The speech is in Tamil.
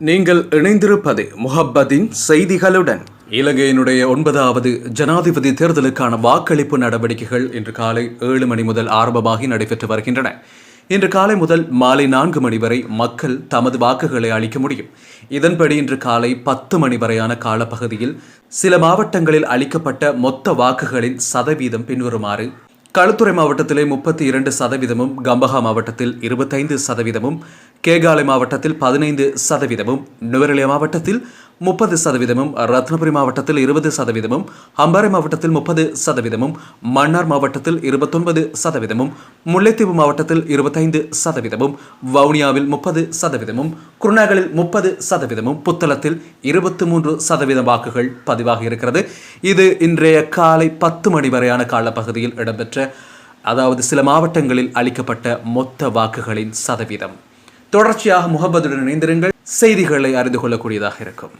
நீங்கள் இணைந்திருப்பது முஹப்பதின் செய்திகளுடன். இலங்கையினுடைய ஒன்பதாவது ஜனாதிபதி தேர்தலுக்கான வாக்களிப்பு நடவடிக்கைகள் இன்று காலை ஏழு மணி முதல் ஆரம்பமாகி நடைபெற்று வருகின்றன. இன்று காலை முதல் மாலை நான்கு மணி வரை மக்கள் தமது வாக்குகளை அளிக்க முடியும். இதன்படி இன்று காலை பத்து மணி வரையான காலப்பகுதியில் சில மாவட்டங்களில் அளிக்கப்பட்ட மொத்த வாக்குகளின் சதவீதம் பின்வருமாறு களுத்துறை மாவட்டத்திலே முப்பத்தி இரண்டு சதவீதமும் கம்பஹா மாவட்டத்தில் இருபத்தைந்து சதவீதமும் கேகாலை மாவட்டத்தில் பதினைந்து சதவீதமும் நுவரெலியா மாவட்டத்தில் முப்பது சதவீதமும் ரத்னபுரி மாவட்டத்தில் இருபது சதவீதமும் அம்பாறை மாவட்டத்தில் முப்பது சதவீதமும் மன்னார் மாவட்டத்தில் இருபத்தொன்பது சதவீதமும் முல்லைத்தீவு மாவட்டத்தில் இருபத்தைந்து சதவீதமும் வவுனியாவில் முப்பது சதவீதமும் குருநாகலில் முப்பது சதவீதமும் புத்தளத்தில் இருபத்தி மூன்று சதவீதம் வாக்குகள் பதிவாகி இருக்கிறது. இது இன்றைய காலை பத்து மணி வரையான காலப்பகுதியில் இடம்பெற்ற அதாவது சில மாவட்டங்களில் அளிக்கப்பட்ட மொத்த வாக்குகளின் சதவீதம். தொடர்ச்சியாக முகமதுடன் இணைந்திருங்கள். செய்திகளை அறிந்து கொள்ளக்கூடியதாக இருக்கும்.